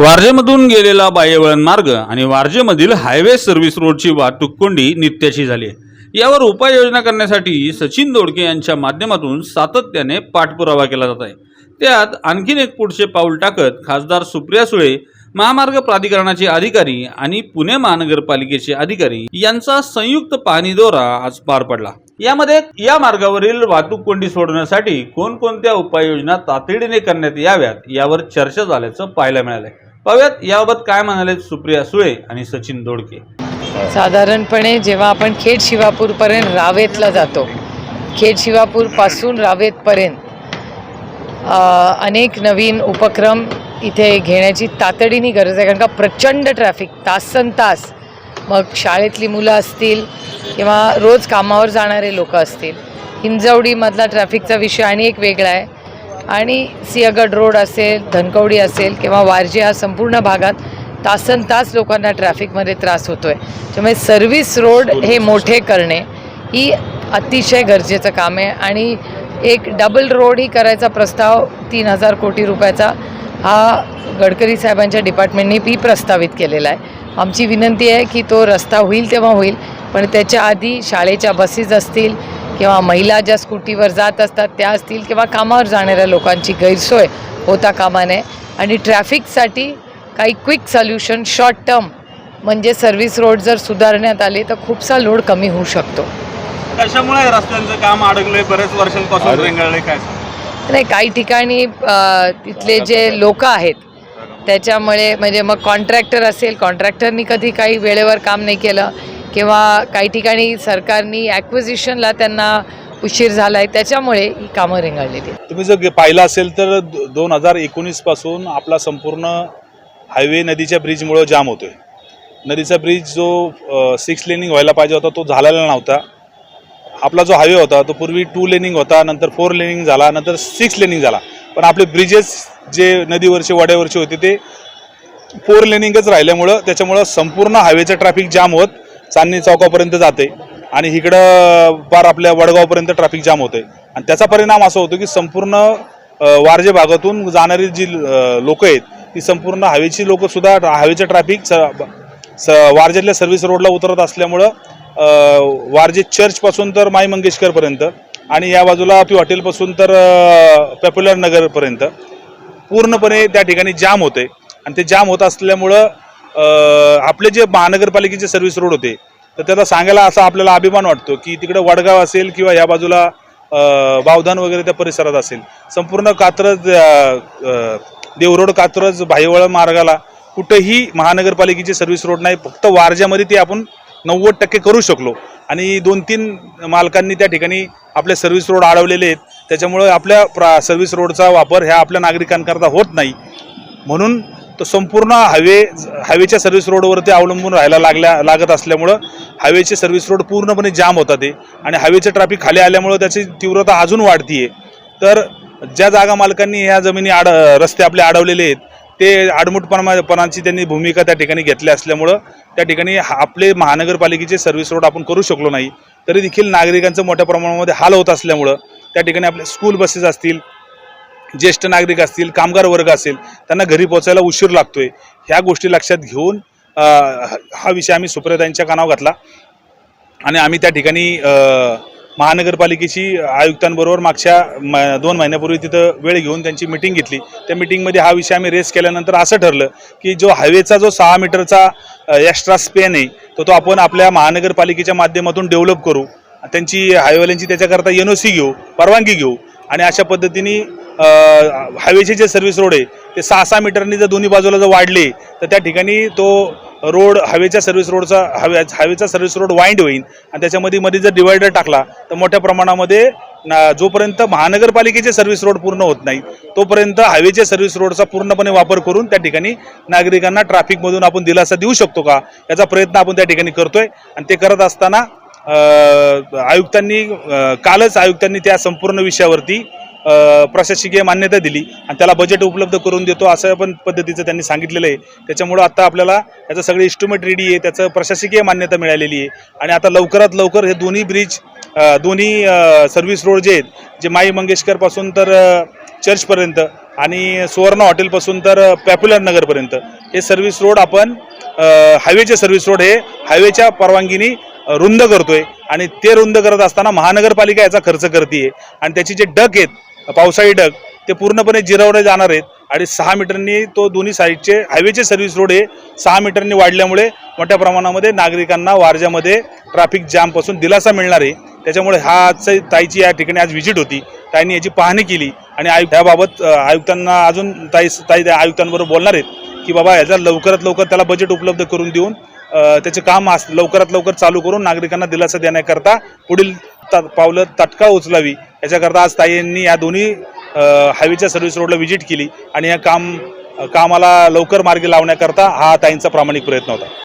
वारजेमधून गेलेला बाह्यवळण मार्ग आणि वारजेमधील हायवे सर्व्हिस रोडची वाहतूक कोंडी नित्याची झाली यावर उपाययोजना करण्यासाठी सचिन दोडके यांच्या माध्यमातून सातत्याने पाठपुरावा केला जात आहे. त्यात आणखीन एक पुढचे पाऊल टाकत खासदार सुप्रिया सुळे महामार्ग प्राधिकरणाचे अधिकारी आणि पुणे महानगरपालिकेचे अधिकारी यांचा संयुक्त पाहणी दौरा आज पार पडला. यामध्ये या मार्गावरील वाहतूक कोंडी सोडवण्यासाठी कोणकोणत्या उपाययोजना तातडीने करण्यात याव्यात यावर चर्चा झाल्याचं पाहायला मिळालंय. पाहूयात याबाबत काय म्हणाले सुप्रिया सुळे आणि सचिन दोडके. साधारणपणे जेव्हा आपण खेड शिवापूरपर्यंत रावेतला जातो खेड शिवापूरपासून रावेतपर्यंत अनेक नवीन उपक्रम इथे घेण्याची तातडीने गरज आहे. कारण का प्रचंड ट्रॅफिक तासन तास मग शाळेतली मुलं असतील किंवा रोज कामावर जाणारे लोक असतील हिंजवडीमधला ट्रॅफिकचा विषय आणि एक वेगळा आहे. आणि सिंहगड रोड असेल धनकवडी असेल किंवा वारजे हा संपूर्ण भागात तासन तास लोकांना ट्रॅफिकमध्ये त्रास होतो आहे त्यामुळे सर्व्हिस रोड हे मोठे करणे ही अतिशय गरजेचं काम आहे. आणि एक डबल रोडही करायचा प्रस्ताव तीन हजार कोटी रुपयाचा हा गडकरी साहेबांच्या डिपार्टमेंटने बी प्रस्तावित केलेला आहे. आमची विनंती आहे की तो रस्ता होईल तेव्हा होईल पण त्याच्या आधी शाळेच्या बसेस असतील किंवा महिला ज्या स्कूटीवर जात असतात त्या असतील किंवा कामावर जाणाऱ्या लोकांची गैरसोय होता कामा नये आणि ट्रॅफिकसाठी काही क्विक सोल्युशन शॉर्ट टर्म म्हणजे सर्व्हिस रोड जर सुधारण्यात आले तर खूपसा लोड कमी होऊ शकतो. कशामुळे रस्त्यांचं काम अडकलंय? बरेच वर्षांपासून रेंगाळले काय? नाही काही ठिकाणी तिथले जे लोक आहेत त्याच्यामुळे म्हणजे मग कॉन्ट्रॅक्टर असेल कॉन्ट्रॅक्टरनी कधी काही वेळेवर काम नाही केलं. किंवा काही ठिकाणी सरकारनी ॲक्विजिशनला त्यांना उशीर झाला आहे त्याच्यामुळे ही कामं रेंगाळलेली तुम्ही जर गे- पाहिलं असेल तर दोन हजार एकोणीसपासून आपला संपूर्ण हायवे नदीच्या ब्रिजमुळं जाम होतो आहे नदीचा ब्रिज जो सिक्स लेनिंग व्हायला पाहिजे होता तो झालेला नव्हता. आपला जो हायवे होता तो पूर्वी टू लेनिंग होता नंतर फोर लेनिंग झाला नंतर सिक्स लेनिंग झाला. पण आपले ब्रिजेस जे नदीवरचे वाड्यावरचे होते ते फोर लेनिंगच राहिल्यामुळं त्याच्यामुळं संपूर्ण हायवेचं ट्रॅफिक जाम होत. चांदणी चौकापर्यंत जाते आणि इकडं पार आपल्या वडगावपर्यंत ट्रॅफिक जाम होते. आणि त्याचा परिणाम असा होतो की संपूर्ण वारजे भागातून जाणारी जी लोकं आहेत ती संपूर्ण हवेची लोकंसुद्धा हवेचं ट्रॅफिक स स वारजेतल्या सर्व्हिस रोडला उतरत असल्यामुळं वारजे चर्चपासून तर माई मंगेशकरपर्यंत आणि या बाजूला ती हॉटेलपासून तर पॉप्युलर नगरपर्यंत पूर्णपणे त्या ठिकाणी जाम होते. आणि ते जाम होत असल्यामुळं आपले जे महानगरपालिकेचे सर्व्हिस रोड होते तर त्याला सांगायला असा आपल्याला अभिमान वाटतो की तिकडं वडगाव असेल किंवा या बाजूला बावधान वगैरे त्या परिसरात असेल. संपूर्ण कात्रज देवरोड कात्रज भाईवळ मार्गाला कुठेही महानगरपालिकेचे सर्व्हिस रोड नाही. फक्त वारज्यामध्ये ते आपण नव्वद टक्के करू शकलो. आणि दोन तीन मालकांनी त्या ठिकाणी आपले सर्व्हिस रोड अडवलेले आहेत. त्याच्यामुळं आपल्या प्रा सर्व्हिस रोडचा वापर ह्या आपल्या नागरिकांकरता होत नाही. म्हणून तर संपूर्ण हायवे हायवेच्या सर्व्हिस रोडवरती अवलंबून राहायला लागल्या लागत असल्यामुळं हायवेचे सर्व्हिस रोड पूर्णपणे जाम होता ते. आणि हायवेचं ट्रॅफिक खाली आल्यामुळं त्याची तीव्रता अजून वाढतीये. तर ज्या जागा मालकांनी ह्या जमिनी आड रस्ते आपले अडवलेले आहेत ते आडमुटपणापणांची त्यांनी भूमिका त्या ठिकाणी घेतल्या असल्यामुळं त्या ठिकाणी हा- आपले महानगरपालिकेचे सर्व्हिस रोड आपण करू शकलो नाही. तरी देखील नागरिकांचं मोठ्या प्रमाणामध्ये हाल होत असल्यामुळं त्या ठिकाणी आपले स्कूल बसेस असतील ज्येष्ठ नागरिक असतील कामगार वर्ग असेल त्यांना घरी पोहोचायला उशीर लागतोय. ह्या गोष्टी लक्षात घेऊन हा विषय आम्ही सुप्रियाताईंच्या कानावर घातला. आणि आम्ही त्या ठिकाणी महानगरपालिकेची आयुक्तांबरोबर मागच्या म दोन महिन्यापूर्वी तिथं वेळ घेऊन त्यांची मिटिंग घेतली. त्या मिटिंगमध्ये हा विषय आम्ही रेस केल्यानंतर असं ठरलं की जो हायवेचा जो सहा मीटरचा एक्स्ट्रा स्पेन आहे तो तो आपण आपल्या महानगरपालिकेच्या माध्यमातून डेव्हलप करू. त्यांची हायवेल्यांची त्याच्याकरता एन ओ सी घेऊ परवानगी घेऊ. आणि अशा पद्धतीने हायवेचे जे सर्व्हिस रोड आहे ते सहा सहा मीटरनी जर दोन्ही बाजूला जर वाढले तर त्या ठिकाणी तो रोड हवेच्या सर्व्हिस रोडचा हवे हवेचा सर्व्हिस रोड वाईंड होईल आणि त्याच्यामध्ये मध्ये जर डिवायडर टाकला तर मोठ्या प्रमाणामध्ये ना- जोपर्यंत महानगरपालिकेचे सर्व्हिस रोड पूर्ण होत नाही तोपर्यंत हायवेच्या सर्व्हिस रोडचा पूर्णपणे वापर करून त्या ठिकाणी नागरिकांना ट्रॅफिकमधून आपण दिलासा देऊ शकतो का? याचा प्रयत्न आपण त्या ठिकाणी करतोय. आणि ते करत असताना आयुक्तांनी कालच आयुक्तांनी त्या संपूर्ण विषयावरती प्रशासकीय मान्यता दिली आणि त्याला बजेट उपलब्ध करून देतो असं पण पद्धतीचं त्यांनी सांगितलेलं आहे. त्याच्यामुळं आता आपल्याला त्याचं सगळं इस्टिमेट रेडी आहे त्याचं प्रशासकीय मान्यता मिळालेली आहे. आणि आता लवकरात लवकर हे दोन्ही ब्रिज दोन्ही सर्व्हिस रोड जे आहेत जे माई मंगेशकरपासून तर चर्चपर्यंत आणि सुवर्ण हॉटेलपासून तर पॅप्युलर नगरपर्यंत हे सर्व्हिस रोड आपण हायवेचे सर्व्हिस रोड हे हायवेच्या परवानगीने रुंद करतोय. आणि ते रुंद करत असताना महानगरपालिका याचा खर्च करते आणि त्याची जे डक आहेत पावसाळी डक ते पूर्णपणे जिरवले जाणार आहेत. आणि सहा मीटरनी तो दोन्ही साईडचे हायवेचे सर्व्हिस रोड हे सहा मीटरनी वाढल्यामुळे मोठ्या प्रमाणामध्ये नागरिकांना वारज्यामध्ये ट्रॅफिक जामपासून दिलासा मिळणार आहे. त्याच्यामुळे हा आजचं ताईची या ठिकाणी आज व्हिजिट होती. ताईंनी याची पाहणी केली आणि आयुक्त याबाबत आयुक्तांना अजून ताई ताई आयुक्तांबरोबर बोलणार आहेत की बाबा याचा लवकरात लवकर त्याला बजेट उपलब्ध करून देऊन त्याचे काम आस- लवकरात लवकर चालू करून नागरिकांना दिलासा देण्याकरता पुढील ता पावलं तात्काळ उचलावी. याच्याकरता आज ताईंनी या दोन्ही हायवेच्या सर्व्हिस रोडला व्हिजिट केली आणि या काम कामाला लवकर मार्गी लावण्याकरता हा ताईंचा प्रामाणिक प्रयत्न होता.